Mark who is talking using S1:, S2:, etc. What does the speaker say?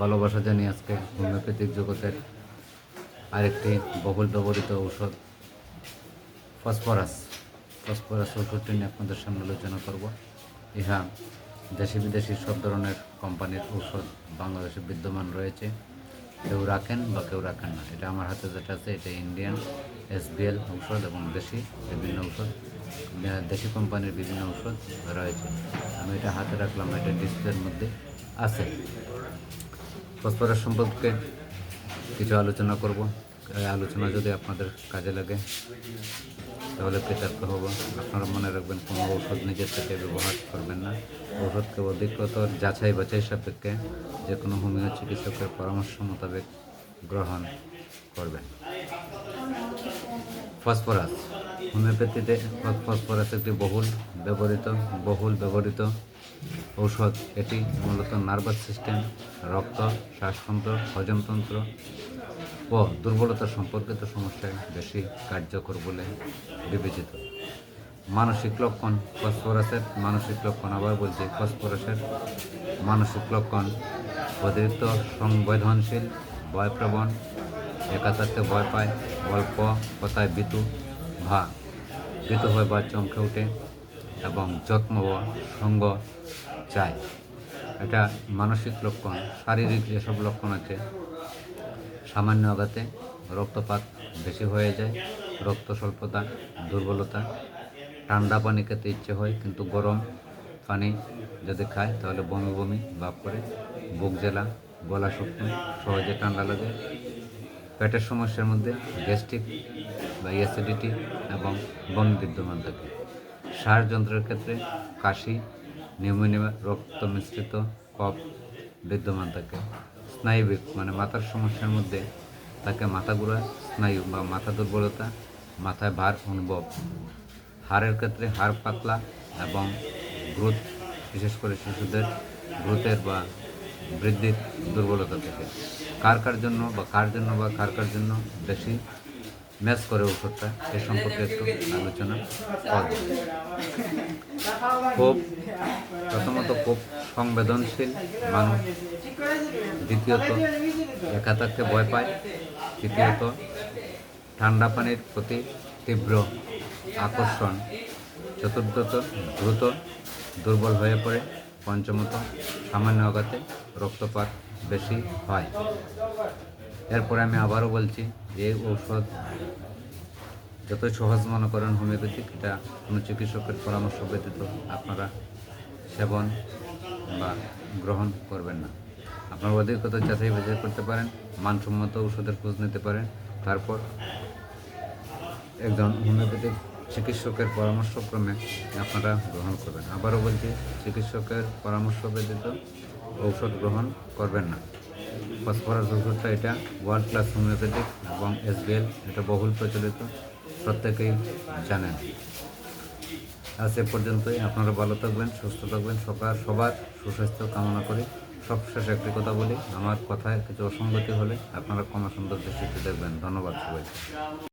S1: ভালোবাসা জানি আজকে হোমিওপ্যাথিক জগতের আরেকটি বহুল ব্যবহৃত ঔষধ ফসফরাস। ফসফরাস ওষুধটি নিয়ে আপনাদের সামনে আলোচনা করব। ইহা দেশি বিদেশি সব ধরনের কোম্পানির ঔষধ বাংলাদেশে বিদ্যমান রয়েছে। কেউ রাখেন বা কেউ রাখেন না। এটা আমার হাতে যেটা আছে, এটা ইন্ডিয়ান এস এসবিএল ঔষধ এবং দেশি বিভিন্ন ঔষধ। দেশি কোম্পানির বিভিন্ন ঔষধ রয়েছে। আমি এটা হাতে রাখলাম, এটা ডিসপ্লের মধ্যে আছে। ফসফরাস সম্পর্কে কিছু আলোচনা করব। আলোচনা যদি আপনাদের কাজে লাগে, তাহলে কৃতার্থ হব। আপনারা মনে রাখবেন, কোনো ঔষধ নিজের থেকে ব্যবহার করবেন না। ঔষধকে অধিকতর যাচাই বাছাই সাপেক্ষে যে কোনো হোমিও চিকিৎসকের পরামর্শ মোতাবেক গ্রহণ করবেন। ফসফরাস হোমিওপ্যাথিতে ফসফরাস একটি বহুল ব্যবহৃত বহুল ব্যবহৃত ঔষধ। এটি মূলত নার্ভাস সিস্টেম, রক্ত, শ্বাসতন্ত্র, হজমতন্ত্র ও দুর্বলতা সম্পর্কিত সমস্যায় বেশি কার্যকর বলে বিবেচিত। মানসিক লক্ষণ, ফসফরাসের মানসিক লক্ষণ আবার বলছি, ফসফরাসের মানসিক লক্ষণ অতিরিক্ত সংবেদনশীল, ভয়প্রবণ একা ভয় পায়, অল্প কথায় বিতু ভা বিতু হয় বা চমকে ওঠে এবং যত্ন সঙ্গ চায়। এটা মানসিক লক্ষণ, শারীরিক যেসব লক্ষণ আছে, সামান্য আঘাতে রক্তপাত বেশি হয়ে যায়, রক্ত স্বল্পতা, দুর্বলতা, ঠান্ডা পানি খেতে ইচ্ছে হয়, কিন্তু গরম পানি যদি খায়, তাহলে বমি বমি ভাব করে, বুক জ্বালা, গলা শুকনো, সহজে ঠান্ডা লাগে পেটের সমস্যার মধ্যে গ্যাস্ট্রিক বা অ্যাসিডিটি এবং বমি বিদ্যমান থাকে। সার যন্ত্রের ক্ষেত্রে কাশি নিউমোনিয়া রক্ত মিশ্রিত কফ বিদ্যমান থাকে। স্নায়ুবিক মানে মাথার সমস্যার মধ্যে তাকে মাথা ঘোরা স্নায়ু বা মাথা দুর্বলতা মাথায় ভার অনুভব। হাড়ের ক্ষেত্রে হাড় পাতলা এবং গ্রোথ, বিশেষ করে শিশুদের গ্রোথের বা বৃদ্ধির দুর্বলতা থেকে। কার কার জন্য বা কার জন্য বা কার কার জন্য বেশি ম্যাচ করে ওষুধটা, এ সম্পর্কে একটু আলোচনা করব খুব প্রথমত খুব সংবেদনশীল মানুষ, দ্বিতীয়ত একা থাকতে ভয় পায়, তৃতীয়ত ঠান্ডা পানির প্রতি তীব্র আকর্ষণ, চতুর্থত দ্রুত দুর্বল হয়ে পড়ে পঞ্চমত, সামান্য আঘাতে রক্তপাত বেশি হয়। এরপরে আমি আবারও বলছি যে ঔষধ যতই সহজ মনে করেন হোমিওপ্যাথিক এটা কোনো চিকিৎসকের পরামর্শ ব্যতীত আপনারা সেবন বা গ্রহণ করবেন না। আপনার অধিকতা যাচাই বাছাই করতে পারেন, মানসম্মত ওষুধের খোঁজ নিতে পারেন, তারপর একজন হোমিওপ্যাথিক চিকিৎসকের পরামর্শক্রমে আপনারা গ্রহণ করবেন। আবারও বলছি, চিকিৎসকের পরামর্শ ব্যতীত ঔষধ গ্রহণ করবেন না। ফসফরাস ওষুধটা এটা ওয়ার্ল্ড ক্লাস হোমিওপ্যাথিক এবং এসবিএল এটা বহুল প্রচলিত, প্রত্যেকেই জানেন। আজ এ পর্যন্তই, আপনারা ভালো থাকবেন, সুস্থ থাকবেন সবার সবার সুস্বাস্থ্য কামনা করি। সবশেষে একটি কথা বলি, আমার কথায় কিছু অসঙ্গতি হলে আপনারা ক্ষমা সুন্দর দৃষ্টিতে দেখবেন। ধন্যবাদ সবাইকে।